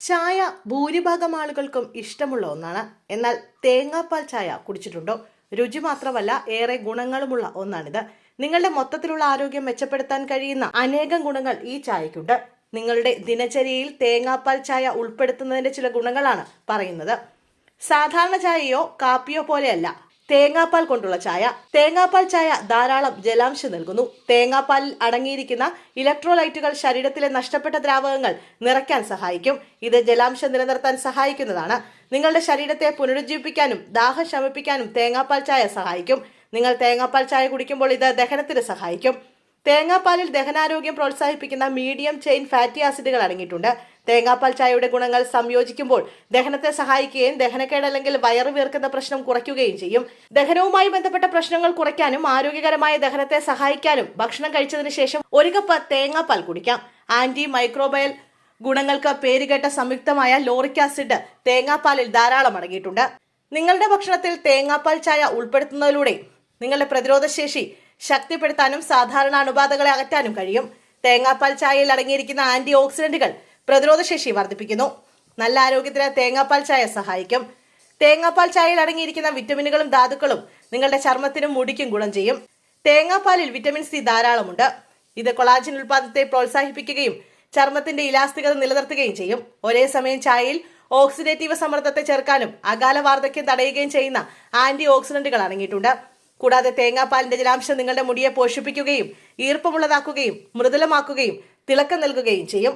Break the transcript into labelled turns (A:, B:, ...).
A: ചായ ഭൂരിഭാഗം ആളുകൾക്കും ഇഷ്ടമുള്ള ഒന്നാണ്. എന്നാൽ തേങ്ങാപ്പാൽ ചായ കുടിച്ചിട്ടുണ്ടോ? രുചി മാത്രമല്ല ഏറെ ഗുണങ്ങളുമുള്ള ഒന്നാണിത്. നിങ്ങളുടെ മൊത്തത്തിലുള്ള ആരോഗ്യം മെച്ചപ്പെടുത്താൻ കഴിയുന്ന അനേകം ഗുണങ്ങൾ ഈ ചായക്കുണ്ട് നിങ്ങളുടെ ദിനചര്യയിൽ തേങ്ങാപ്പാൽ ചായ ഉൾപ്പെടുത്തുന്നതിന്റെ ചില ഗുണങ്ങളാണ് പറയുന്നത്. സാധാരണ ചായയോ കാപ്പിയോ പോലെയല്ല. തേങ്ങാപ്പാൽ കൊണ്ടുള്ള ചായ. തേങ്ങാപ്പാൽ ചായ ധാരാളം ജലാംശം നൽകുന്നു. തേങ്ങാപ്പാലിൽ അടങ്ങിയിരിക്കുന്ന ഇലക്ട്രോലൈറ്റുകൾ ശരീരത്തിലെ നഷ്ടപ്പെട്ട ദ്രാവകങ്ങൾ നിറയ്ക്കാൻ സഹായിക്കും. ഇത് ജലാംശം നിലനിർത്താൻ സഹായിക്കുന്നതാണ്. നിങ്ങളുടെ ശരീരത്തെ പുനരുജ്ജീവിപ്പിക്കാനും ദാഹം ശമിപ്പിക്കാനും തേങ്ങാപ്പാൽ ചായ സഹായിക്കും. നിങ്ങൾ തേങ്ങാപ്പാൽ ചായ കുടിക്കുമ്പോൾ ഇത് ദഹനത്തിന് സഹായിക്കും. തേങ്ങാപ്പാലിൽ ദഹനാരോഗ്യം പ്രോത്സാഹിപ്പിക്കുന്ന മീഡിയം ചെയിൻ ഫാറ്റി ആസിഡുകൾ അടങ്ങിയിട്ടുണ്ട്. തേങ്ങാപ്പാൽ ചായയുടെ ഗുണങ്ങൾ സംയോജിക്കുമ്പോൾ ദഹനത്തെ സഹായിക്കുകയും ദഹനക്കേട് അല്ലെങ്കിൽ വയറ് വീർക്കുന്ന പ്രശ്നം കുറയ്ക്കുകയും ചെയ്യും. ദഹനവുമായി ബന്ധപ്പെട്ട പ്രശ്നങ്ങൾ കുറയ്ക്കാനും ആരോഗ്യകരമായ ദഹനത്തെ സഹായിക്കാനും ഭക്ഷണം കഴിച്ചതിന് ശേഷം ഒരു കപ്പ് തേങ്ങാപ്പാൽ കുടിക്കാം. ആന്റി മൈക്രോബയൽ ഗുണങ്ങൾക്ക് പേരുകേട്ട സംയുക്തമായ ലോറിക് ആസിഡ് തേങ്ങാപ്പാലിൽ ധാരാളം അടങ്ങിയിട്ടുണ്ട്. നിങ്ങളുടെ ഭക്ഷണത്തിൽ തേങ്ങാപ്പാൽ ചായ ഉൾപ്പെടുത്തുന്നതിലൂടെ നിങ്ങളുടെ പ്രതിരോധശേഷി ശക്തിപ്പെടുത്താനും സാധാരണ അണുബാധകളെ അകറ്റാനും കഴിയും. തേങ്ങാപ്പാൽ ചായയിൽ അടങ്ങിയിരിക്കുന്ന ആന്റി ഓക്സിഡന്റുകൾ പ്രതിരോധശേഷി വർദ്ധിപ്പിക്കുന്നു. നല്ല ആരോഗ്യത്തിന് തേങ്ങാപ്പാൽ ചായ സഹായിക്കും. തേങ്ങാപ്പാൽ ചായയിൽ അടങ്ങിയിരിക്കുന്ന വിറ്റമിനുകളും ധാതുക്കളും നിങ്ങളുടെ ചർമ്മത്തിനും മുടിക്കും ഗുണം ചെയ്യും. തേങ്ങാപ്പാലിൽ വിറ്റമിൻ സി ധാരാളമുണ്ട്. ഇത് കൊളാജിൻ ഉൽപാദനത്തെ പ്രോത്സാഹിപ്പിക്കുകയും ചർമ്മത്തിന്റെ ഇലാസ്തികത നിലനിർത്തുകയും ചെയ്യും. ഒരേ സമയം ചായയിൽ ഓക്സിഡേറ്റീവ് സമ്മർദ്ദത്തെ ചേർക്കാനും അകാല വാർദ്ധക്യം തടയുകയും ചെയ്യുന്ന ആന്റി ഓക്സിഡന്റുകൾ അടങ്ങിയിട്ടുണ്ട്. കൂടാതെ തേങ്ങാപ്പാലിന്റെ ജലാംശം നിങ്ങളുടെ മുടിയെ പോഷിപ്പിക്കുകയും ഈർപ്പമുള്ളതാക്കുകയും മൃദുലമാക്കുകയും തിളക്കം നൽകുകയും ചെയ്യും.